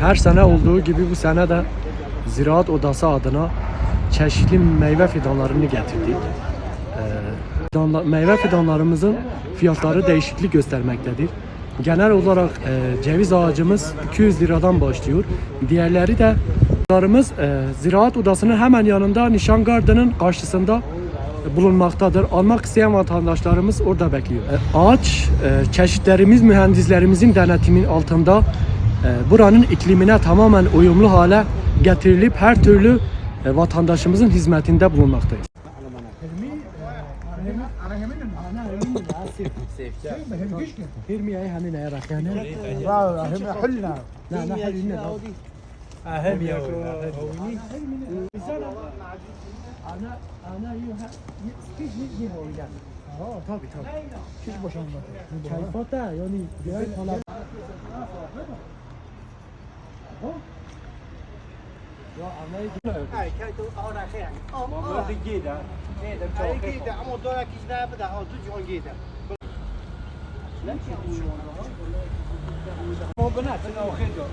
Her sene olduğu gibi bu sene de Ziraat Odası adına çeşitli meyve fidanlarını getirdik. Ee, fidanla- meyve fidanlarımızın fiyatları değişiklik göstermektedir. Genel olarak e, ceviz ağacımız 200 liradan başlıyor. Diğerleri de Fidanlarımız, e, Ziraat Odası'nın hemen yanında Nişan Garden'ın karşısında bulunmaktadır. Almak isteyen vatandaşlarımız orada bekliyor. E, ağaç e, çeşitlerimiz mühendislerimizin denetimin altında buranın iklimine tamamen uyumlu hale getirilip her türlü e, vatandaşımızın hizmetinde bulunmaktayız. Tabii tabii. Hiç boşanmadı. Kayfata yani diğer falan. Ai, kijk, oh, daar ga Oh, oh. Ai, gida, amo dora kish na bada, oh, tu jon gida. مو بنات انا وخيجو